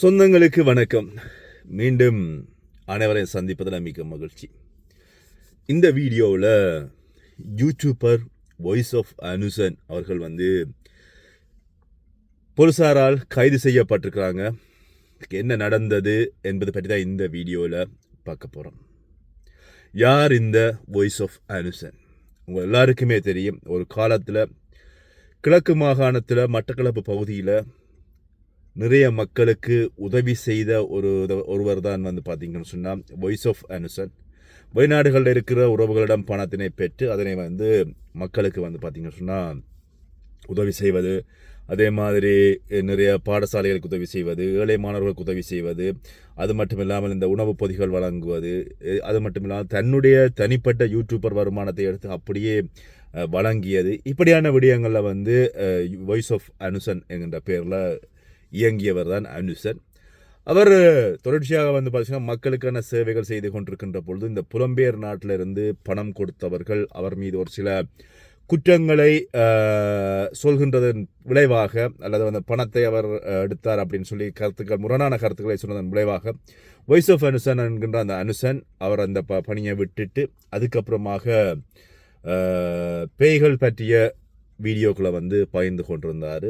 சொந்தங்களுக்கு வணக்கம். மீண்டும் அனைவரையும் சந்திப்பதில் மிக்க மகிழ்ச்சி. இந்த வீடியோவில் யூடியூபர் வாய்ஸ் ஆஃப் அனுசன் அவர்கள் வந்து போலீசாரால் கைது செய்யப்பட்டிருக்கிறாங்க. என்ன நடந்தது என்பது பற்றி தான் இந்த வீடியோவில் பார்க்க போகிறோம். யார் இந்த வாய்ஸ் ஆஃப் அனுசன் உங்கள் எல்லாருக்குமே தெரியும். ஒரு காலத்தில் கிழக்கு மாகாணத்தில் மட்டக்களப்பு பகுதியில் நிறைய மக்களுக்கு உதவி செய்த ஒரு ஒருவர் தான் வந்து பார்த்தீங்கன்னு சொன்னால் வாய்ஸ் ஆஃப் அனுசன் வெளிநாடுகளில் இருக்கிற உறவுகளிடம் பணத்தினை பெற்று அதனை வந்து மக்களுக்கு வந்து பார்த்திங்கன்னு சொன்னால் உதவி செய்வது. அதே மாதிரி நிறைய பாடசாலைகளுக்கு உதவி செய்வது ஏழை மாணவர்களுக்கு உதவி செய்வது. அது மட்டும் இல்லாமல் இந்த உணவுப் பொதிகள் வழங்குவது. அது மட்டும் இல்லாமல் தன்னுடைய தனிப்பட்ட யூடியூபர் வருமானத்தை எடுத்து அப்படியே வழங்கியது. இப்படியான விடயங்களில் வந்து வாய்ஸ் ஆஃப் அனுசன் என்கின்ற பேரில் இயங்கியவர் தான் அனுசன். அவர் தொடர்ச்சியாக வந்து பார்த்தீங்கன்னா மக்களுக்கான சேவைகள் செய்து கொண்டிருக்கின்ற பொழுது இந்த புலம்பெயர் நாட்டிலிருந்து பணம் கொடுத்தவர்கள் அவர் மீது ஒரு சில குற்றங்களை சொல்கின்றதன் விளைவாக அல்லது அந்த பணத்தை அவர் எடுத்தார் அப்படின்னு சொல்லி கருத்துக்கள் முரணான கருத்துக்களை சொன்னதன் விளைவாக வாய்ஸ் ஆஃப் அனுசன் என்கின்ற அந்த அனுசன் அவர் அந்த ப பணியை விட்டுட்டு அதுக்கப்புறமாக பேய்கள் பற்றிய வீடியோக்களை வந்து பகிர்ந்து கொண்டிருந்தார்.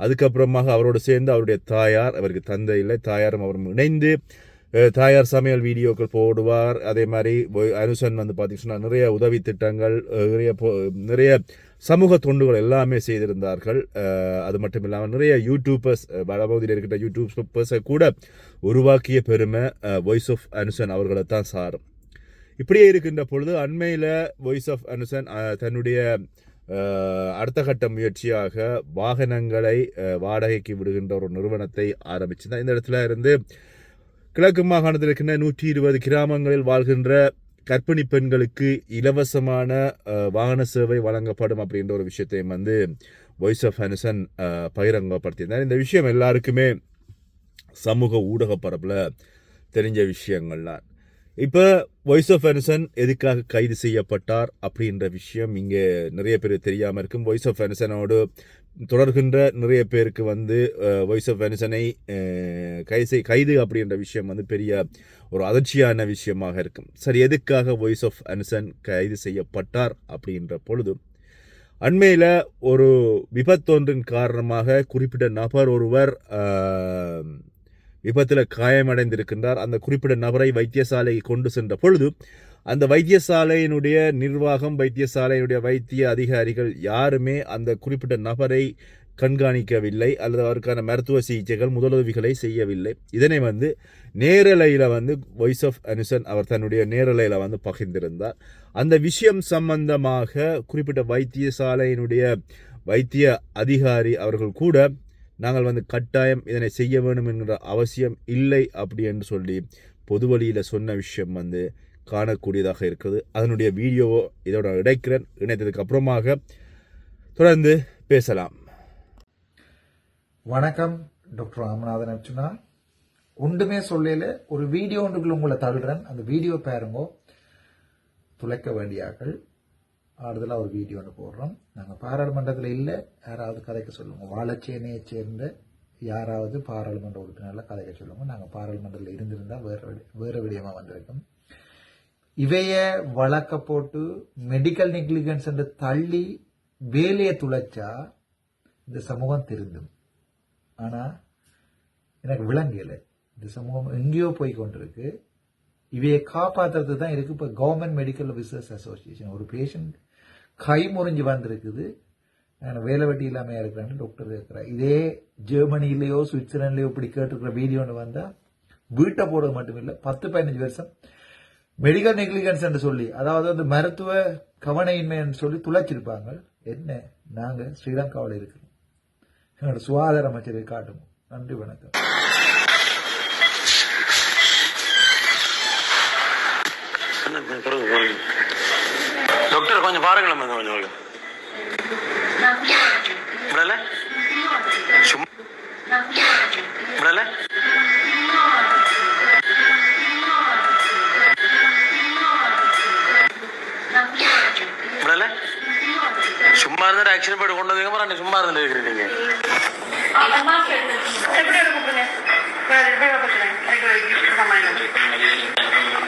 அதுக்கப்புறமாக அவரோடு சேர்ந்து அவருடைய தாயார் அவருக்கு தந்தை இல்லை தாயாரும் அவரும் இணைந்து தாயார் சமையல் வீடியோக்கள் போடுவார். அதே மாதிரி அனுசன் வந்து பார்த்திங்கன்னா நிறைய உதவி திட்டங்கள் நிறைய நிறைய சமூக தொண்டுகள் எல்லாமே செய்திருந்தார்கள். அது மட்டும் இல்லாமல் நிறைய யூடியூபர்ஸ் வடபகுதியில் இருக்கிற யூடியூபர்ஸை கூட உருவாக்கிய பெருமை வாய்ஸ் ஆஃப் அனுசன் அவர்களை தான் சாரும். இப்படியே இருக்கின்ற பொழுது அண்மையில் வாய்ஸ் ஆஃப் அனுசன் தன்னுடைய அடுத்த கட்ட முயற்சியாக வாகனங்களை வாடகைக்கு விடுகின்ற ஒரு நிறுவனத்தை ஆரம்பிச்சிருந்தேன் இந்த இடத்துல இருந்து கிழக்கு மாகாணத்தில் இருக்கின்ற நூற்றி இருபது கிராமங்களில் வாழ்கின்ற கர்ப்பிணி பெண்களுக்கு இலவசமான வாகன சேவை வழங்கப்படும் அப்படின்ற ஒரு விஷயத்தையும் வந்து வாய்ஸ் ஆஃப் அனுசன் பகிரங்கப்படுத்தியிருந்தார். இந்த விஷயம் எல்லாருக்குமே சமூக ஊடக பரப்பில் தெரிஞ்ச விஷயங்கள் தான் இப்போ வாய்ஸ் ஆஃப் அனுசன் எதுக்காக கைது செய்யப்பட்டார் அப்படின்ற விஷயம் இங்கே நிறைய பேர் தெரியாமல் இருக்கும். வாய்ஸ் ஆஃப் அனுசனோடு தொடர்கின்ற நிறைய பேருக்கு வந்து வாய்ஸ் ஆஃப் அனுசனை கைது செய் கைது அப்படின்ற விஷயம் வந்து பெரிய ஒரு அதிர்ச்சியான விஷயமாக இருக்கும். சரி எதுக்காக வாய்ஸ் ஆஃப் அனுசன் கைது செய்யப்பட்டார் அப்படின்ற பொழுது அண்மையில் ஒரு விபத்தொன்றின் காரணமாக குறிப்பிட்ட நபர் ஒருவர் விபத்தில் காயமடைந்திருக்கின்றார். அந்த குறிப்பிட்ட நபரை வைத்தியசாலைக்கு கொண்டு சென்ற பொழுது அந்த வைத்தியசாலையினுடைய நிர்வாகம் வைத்தியசாலையினுடைய வைத்திய அதிகாரிகள் யாருமே அந்த குறிப்பிட்ட நபரை கண்காணிக்கவில்லை அல்லது அவருக்கான மருத்துவ சிகிச்சைகள் முதலுதவிகளை செய்யவில்லை. இதனை வந்து நேரலையில் வந்து வாய்ஸ் ஆஃப் அனுசன் அவர் தன்னுடைய நேரலையில் வந்து பகிர்ந்திருந்தார். அந்த விஷயம் சம்பந்தமாக குறிப்பிட்ட வைத்தியசாலையினுடைய வைத்திய அதிகாரி அவர்கள் கூட நாங்கள் வந்து கட்டாயம் இதனை செய்ய வேண்டும் என்கிற அவசியம் இல்லை அப்படி என்று சொல்லி பொது வழியில் சொன்ன விஷயம் வந்து காணக்கூடியதாக இருக்கிறது. அதனுடைய வீடியோவோ இதோட இடைக்கிறேன். இணைத்ததுக்கு அப்புறமாக தொடர்ந்து பேசலாம். வணக்கம் டாக்டர் ராமநாதன் அர்ச்சுனா ஒன்றுமே சொல்லல ஒரு வீடியோ ஒன்றுக்குள்ள உங்களை தள்ளுறேன். அந்த வீடியோ பாருங்க துளைக்க வேண்டியாக்கள். ஆடுதலாக ஒரு வீடியோ ஒன்று போடுறோம். நாங்கள் பாராளுமன்றத்தில் இல்லை யாராவது கதைக்க சொல்லுவோம் வாழச்சேனையை சேர்ந்த யாராவது பாராளுமன்ற உறுப்பினரில் கதைக்க சொல்லுவோம் நாங்கள் பாராளுமன்றத்தில் இருந்திருந்தால் வேறு வேறு விடயமாக வந்திருக்கும். வந்திருக்கோம் இவைய வழக்க போட்டு மெடிக்கல் நெக்லிகன்ஸ் என்று தள்ளி வேலையை துளைச்சா இந்த சமூகம் திருந்தும். ஆனால் எனக்கு விளங்கலை இந்த சமூகம் எங்கேயோ போய் கொண்டிருக்கு. இவையை காப்பாத்துறது தான் இருக்கு. இப்போ கவர்மெண்ட் மெடிக்கல் ரிசர்ச் அசோசியேஷன் ஒரு பேஷண்ட் கை முறிஞ்சு வந்திருக்குது நான் வேலை வெட்டி இல்லாம இருக்கிறேன்னு டாக்டர் கேட்குறேன் இதே ஜெர்மனிலேயோ சுவிட்சர்லாண்ட்லயோ இப்படி கேட்டிருக்கிற வீடியோ ஒன்று வந்தால் வீட்டை போடுறது மட்டும் இல்லை பத்து பதினஞ்சு வருஷம் மெடிக்கல் நெக்லிகன்ஸ் என்று சொல்லி அதாவது வந்து மருத்துவ கவனையின்மை என்று சொல்லி துளைச்சிருப்பாங்க என்ன நாங்கள் ஸ்ரீலங்காவில் இருக்கிறோம் என்னோட சுகாதார அமைச்சரை காட்டுவோம் நன்றி வணக்கம் பிறகு டாக்டர் கொஞ்சம் பாருங்களேன் கொஞ்சம் விடல சும்மா. விடல விடல சும்மா இருந்துட்டு ஆக்சிடென்ட் போய்ட்டு கொண்டு வந்தீங்க அப்புறம் சும்மா இருந்துட்டு இருக்கிறீங்க.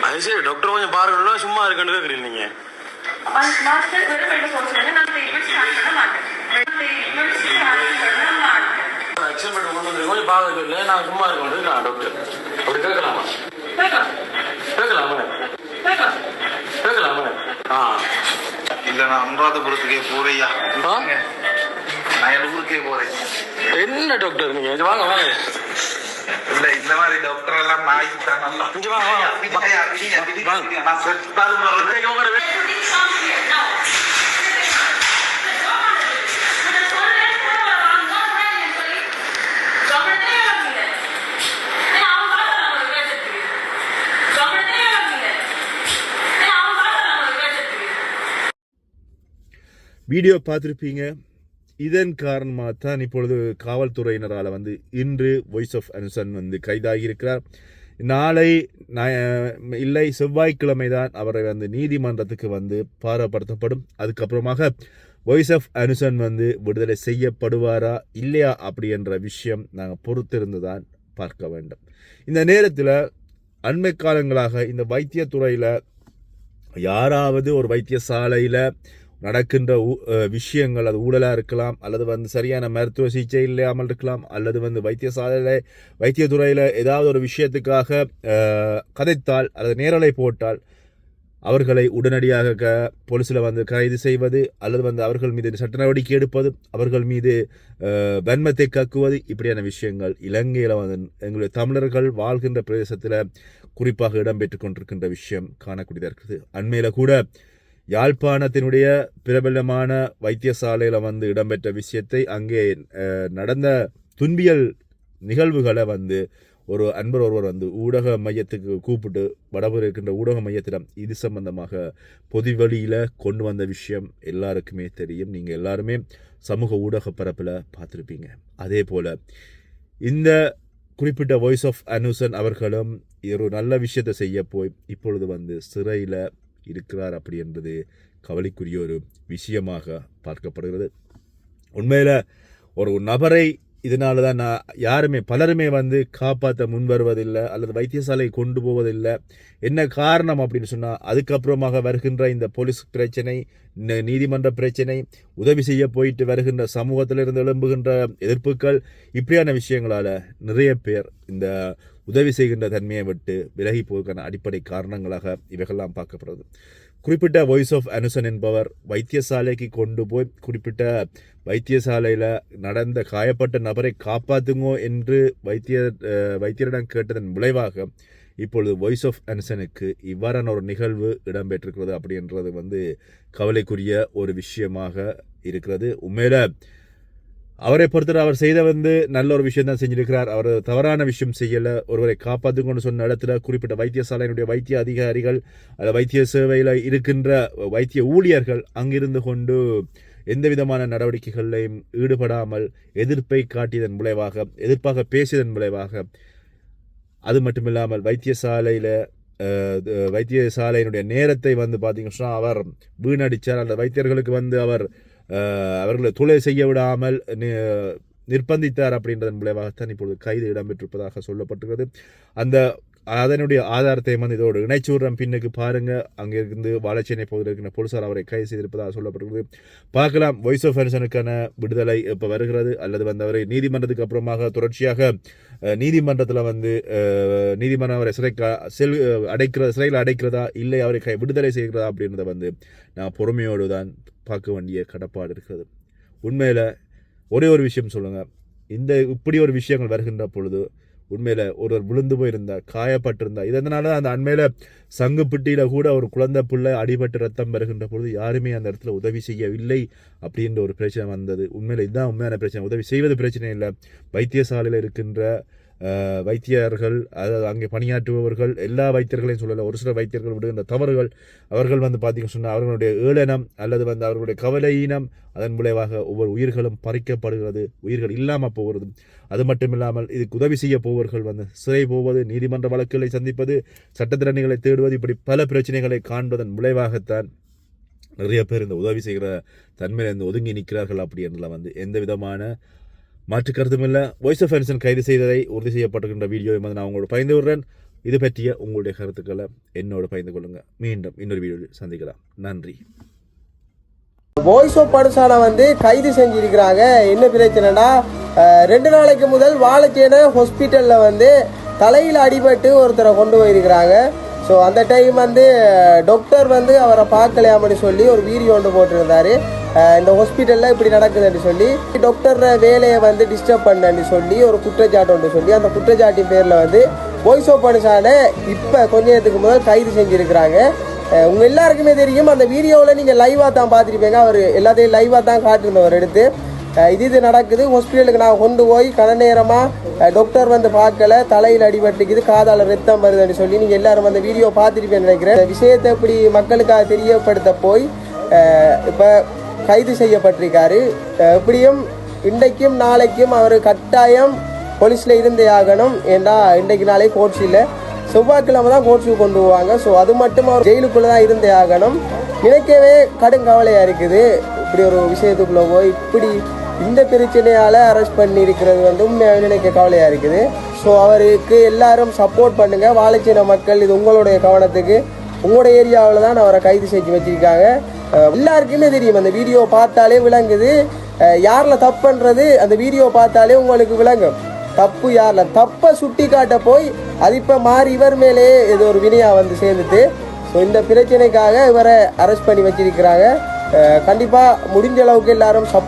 அது சரி டாக்டர் கொஞ்சம் பாருங்களோ சும்மா இருக்குன்னு கேட்குறீங்க மாஸ்டர் வெறும் ரெண்டு கோர்ஸ் வந்து நான் ட்ரீட்மெண்ட் ஸ்டார்ட் பண்ண மாட்டேன் ட்ரீட்மெண்ட் ஸ்டார்ட் பண்ண மாட்டேன் எக்ஸ்பெரிமெண்ட் கொண்டு வந்து கொஞ்சம் பார்க்க சொல்லல நான் சும்மா இருக்க மாட்டேன் நான் டாக்டர் அப்படி கேட்கலாமா கேட்கலாம் கேட்கலாமா கேட்கலாம் ஆ இல்ல நான் அனுராதபுரத்துக்கே போறையா? நான் என் ஊருக்கே போறேன். என்ன டாக்டர் நீங்க? வாங்க வாங்க. இல்ல இந்த மாதிரி டாக்டர் எல்லாம் தான். நான் செத்தாலும் வீடியோ பார்த்துருப்பீங்க. இதன் காரணமாக தான் இப்பொழுது காவல்துறையினரால் வந்து இன்று வாய்ஸ் ஆஃப் அனுசன் வந்து கைதாகியிருக்கிறார். நாளை இல்லை செவ்வாய்க்கிழமை தான் அவரை வந்து நீதிமன்றத்துக்கு வந்து பாரப்படுத்தப்படும். அதுக்கப்புறமாக வாய்ஸ் ஆஃப் அனுசன் வந்து விடுதலை செய்யப்படுவாரா இல்லையா அப்படி என்ற விஷயம் நாங்கள் பொறுத்திருந்து தான் பார்க்க வேண்டும். இந்த நேரத்தில் அண்மை காலங்களாக இந்த வைத்தியத்துறையில் யாராவது ஒரு வைத்தியசாலையில் நடக்கின்ற ஊ- விஷயங்கள் அது ஊழலாக இருக்கலாம் அல்லது வந்து சரியான மருத்துவ சிகிச்சை இல்லாமல் இருக்கலாம் அல்லது வந்து வைத்தியசாலையில் வைத்தியத்துறையில் ஏதாவது ஒரு விஷயத்துக்காக கதைத்தால் அல்லது நேரலை போட்டால் அவர்களை உடனடியாக க போலீஸில் வந்து கைது செய்வது அல்லது வந்து அவர்கள் மீது சட்ட நடவடிக்கை எடுப்பது அவர்கள் மீது வன்மத்தை கக்குவது இப்படியான விஷயங்கள் இலங்கையில் வந்து எங்களுடைய தமிழர்கள் வாழ்கின்ற பிரதேசத்தில் குறிப்பாக இடம்பெற்று கொண்டிருக்கின்ற விஷயம் காணக்கூடியதாக இருக்குது. அண்மையில் கூட யாழ்ப்பாணத்தினுடைய பிரபலமான வைத்தியசாலையில் வந்து இடம்பெற்ற விஷயத்தை அங்கே நடந்த துன்பியல் நிகழ்வுகளை வந்து ஒரு அன்பர் ஒருவர் வந்து ஊடக மையத்துக்கு கூப்பிட்டு வடபுற இருக்கின்ற ஊடக மையத்திடம் இது சம்பந்தமாக பொது வழியில் கொண்டு வந்த விஷயம் எல்லாருக்குமே தெரியும். நீங்கள் எல்லாருமே சமூக ஊடக பரப்பில் பார்த்துருப்பீங்க. அதே போல் இந்த குறிப்பிட்ட வாய்ஸ் ஆஃப் அனுசன் அவர்களும் ஒரு நல்ல விஷயத்தை செய்ய போய் இப்பொழுது வந்து சிறையில் இருக்கிறார் அப்படி என்பது கவலைக்குரிய ஒரு விஷயமாக பார்க்கப்படுகிறது. உண்மையில் ஒரு நபரை இதனால தான் நான் யாருமே பலருமே வந்து காப்பாற்ற முன் வருவதில்லை அல்லது வைத்தியசாலை கொண்டு போவதில்லை. என்ன காரணம் அப்படின்னு சொன்னால் அதுக்கப்புறமாக வருகின்ற இந்த போலீஸ் பிரச்சனை நீதிமன்ற பிரச்சனை உதவி செய்ய போயிட்டு வருகின்ற சமூகத்திலிருந்து எழும்புகின்ற எதிர்ப்புகள் இப்படியான விஷயங்களால் நிறைய பேர் இந்த உதவி செய்கின்ற தன்மையை விட்டு விலகி போவதற்கான அடிப்படை காரணங்களாக இவைகள்லாம் பார்க்கப்படுறது. குறிப்பிட்ட வாய்ஸ் ஆஃப் அனுசன் என்பவர் வைத்தியசாலைக்கு கொண்டு போய் குறிப்பிட்ட வைத்தியசாலையில் நடந்த காயப்பட்ட நபரை காப்பாற்றுங்கோ என்று வைத்திய வைத்தியரிடம் கேட்டதன் விளைவாக இப்பொழுது வாய்ஸ் ஆஃப் அனுசனுக்கு இவ்வாறான ஒரு நிகழ்வு இடம்பெற்றிருக்கிறது அப்படின்றது வந்து கவலைக்குரிய ஒரு விஷயமாக இருக்கிறது. உண்மையில அவரை பொறுத்தவரை அவர் செய்த வந்து நல்ல ஒரு விஷயம் தான் செஞ்சிருக்கிறார். அவர் தவறான விஷயம் செய்யலை. ஒருவரை காப்பாற்றுங்கன்னு சொன்ன இடத்துல குறிப்பிட்ட வைத்தியசாலையினுடைய வைத்திய அதிகாரிகள் அல்ல வைத்திய சேவையில் இருக்கின்ற வைத்திய ஊழியர்கள் அங்கிருந்து கொண்டு எந்த விதமான நடவடிக்கைகளையும் ஈடுபடாமல் எதிர்ப்பை காட்டியதன் விளைவாக எதிர்ப்பாக பேசியதன் விளைவாக அது மட்டுமில்லாமல் வைத்தியசாலையில் வைத்தியசாலையினுடைய நேரத்தை வந்து பார்த்தீங்கன்னா அவர் வீணடித்தார் அந்த வைத்தியர்களுக்கு வந்து அவர் அவர்களை தொலை செய்ய விடாமல் நிர்பந்தித்தார் அப்படின்றதன் விளைவாகத்தான் இப்பொழுது கைது இடம்பெற்றிருப்பதாக சொல்லப்பட்டிருக்கிறது. அந்த அதனுடைய ஆதாரத்தை வந்து இதோடு இணைச்சூரம் பின்னுக்கு பாருங்க. அங்கிருந்து வாழைச்சேனை பகுதியில் இருக்கிற போலீசார் அவரை கைது செய்திருப்பதாக சொல்லப்பட்டுள்ளது பார்க்கலாம் வாய்ஸ் ஆஃப் ஃபென்ஷனுக்கான விடுதலை இப்போ வருகிறது. அல்லது வந்து அவரை நீதிமன்றத்துக்கு அப்புறமாக தொடர்ச்சியாக நீதிமன்றத்தில் வந்து நீதிமன்றம் அவரை சிறை செல் அடைக்கிற சிறையில் அடைக்கிறதா இல்லை அவரை கை விடுதலை செய்கிறதா அப்படின்றத வந்து நான் பொறுமையோடு தான் பார்க்க வேண்டிய கடப்பாடு இருக்கிறது. உண்மையில் ஒரே ஒரு விஷயம் சொல்லுங்கள் இந்த இப்படி ஒரு விஷயங்கள் வருகின்ற பொழுது உண்மையில் ஒருவர் விழுந்து போயிருந்தா காயப்பட்டிருந்தா இதனால அந்த அண்மையில் சங்குப்பிட்டியில் கூட ஒரு குழந்தை பிள்ளை அடிபட்டு ரத்தம் வருகின்ற பொழுது யாருமே அந்த இடத்துல உதவி செய்யவில்லை அப்படின்ற ஒரு பிரச்சனை வந்தது. உண்மையில் இதுதான் உண்மையான பிரச்சனை. உதவி செய்வது பிரச்சனை இல்லை. வைத்தியசாலையில் இருக்கின்ற வைத்தியர்கள் அதாவது அங்கே பணியாற்றுபவர்கள் எல்லா வைத்தியர்களையும் சொல்லலை ஒரு சில வைத்தியர்கள் விடுகின்ற தவறுகள் அவர்கள் வந்து பார்த்தீங்கன்னு சொன்னால் அவர்களுடைய ஏளனம் அல்லது வந்து அவர்களுடைய கவலையினம் அதன் விளைவாக ஒவ்வொரு உயிர்களும் பறிக்கப்படுகிறது உயிர்கள் இல்லாமல் போகிறது. அது மட்டும் இல்லாமல் இதுக்கு உதவி செய்ய போவர்கள் வந்து சிறை போவது நீதிமன்ற வழக்குகளை சந்திப்பது சட்டத்திறனைகளை தேடுவது இப்படி பல பிரச்சனைகளை காண்பதன் விளைவாகத்தான் நிறைய பேர் இந்த உதவி செய்கிற தன்மையிலிருந்து ஒதுங்கி நிற்கிறார்கள் அப்படி என்றெல்லாம் வந்து எந்த விதமான மாற்று கருத்தும் வாய்ஸ் ஆஃப் ஃபேன்சன் கைது செய்ததை உறுதி செய்யப்பட்டிருக்கின்ற வீடியோவை வந்து நான் உங்களோட பயந்து விடுறேன் இது பற்றிய உங்களுடைய கருத்துக்களை என்னோட பயந்து கொள்ளுங்கள் மீண்டும் இன்னொரு வீடியோவில் சந்திக்கலாம். நன்றி. வாய்ஸ் ஆஃப் படுசாலை வந்து கைது செஞ்சிருக்கிறாங்க. என்ன பிரச்சனைனா ரெண்டு நாளைக்கு முதல் வாழைச்சேன ஹாஸ்பிட்டலில் வந்து தலையில் அடிபட்டு ஒருத்தரை கொண்டு போயிருக்கிறாங்க. ஸோ அந்த டைம் வந்து டாக்டர் வந்து அவரை பார்க்கலையாமனு சொல்லி ஒரு வீடியோ ஒன்று போட்டிருந்தாரு. இந்த ஹாஸ்பிட்டலில் இப்படி நடக்குதுன்னு சொல்லி டாக்டர் வேலையை வந்து டிஸ்டர்ப் பண்ணன்னு சொல்லி ஒரு குற்றச்சாட்டுன்னு சொல்லி அந்த குற்றச்சாட்டின் பேரில் வந்து வாய்ஸ் ஆஃப் படுசானை இப்போ கொஞ்ச நேரத்துக்கு முதல் கைது செஞ்சுருக்கிறாங்க. உங்கள் எல்லாருக்குமே தெரியும் அந்த வீடியோவில் நீங்கள் லைவாக தான் பார்த்துருப்பீங்க. அவர் எல்லாத்தையும் லைவாக தான் காட்டிருந்தவர் எடுத்து. இது இது நடக்குது. ஹாஸ்பிட்டலுக்கு நான் கொண்டு போய் கன நேரமாக டாக்டர் வந்து பார்க்கல. தலையில் அடிபட்டுக்குது காதால் ரத்தம் வருதுன்னு சொல்லி நீங்கள் எல்லாரும் அந்த வீடியோ பார்த்துருப்பேன்னு நினைக்கிறேன். விஷயத்தை இப்படி மக்களுக்காக தெரியப்படுத்த போய் இப்போ கைது செய்யப்பட்டிருக்காரு. எப்படியும் இன்றைக்கும் நாளைக்கும் அவர் கட்டாயம் போலீஸில் இருந்தே ஆகணும். ஏன்னா இன்றைக்கு நாளே கோர்ட்ஸ் இல்லை. செவ்வாய்க்கிழமை தான் கோர்ட்ஸுக்கு கொண்டு போவாங்க. ஸோ அது மட்டும் அவர் ஜெயிலுக்குள்ளே தான் இருந்தே ஆகணும். நினைக்கவே கடும் கவலையாக இருக்குது. இப்படி ஒரு விஷயத்துக்குள்ளே போய் இப்படி இந்த பிரச்சனையால் அரெஸ்ட் பண்ணி இருக்கிறது வந்து உண்மையாக நினைக்க கவலையாக இருக்குது. ஸோ அவருக்கு எல்லாரும் சப்போர்ட் பண்ணுங்கள் வாழைச்சீன மக்கள் இது உங்களுடைய கவனத்துக்கு. உங்களோட ஏரியாவில் தான் அவரை கைது செஞ்சு வச்சிருக்காங்க. எல்லாருக்குமே தெரியும். அந்த வீடியோ பார்த்தாலே விளங்குது. யாரில் தப்புன்றது அந்த வீடியோ பார்த்தாலே உங்களுக்கு விளங்கும். தப்பு யாரில்? தப்பை சுட்டி காட்ட போய் அது இப்போ மாறி இவர் மேலே ஏதோ ஒரு வினையாக வந்து சேர்ந்துட்டு ஸோ இந்த பிரச்சனைக்காக இவரை அரெஸ்ட் பண்ணி வச்சிருக்கிறாங்க. கண்டிப்பாக முடிஞ்ச அளவுக்கு எல்லாரும் சப்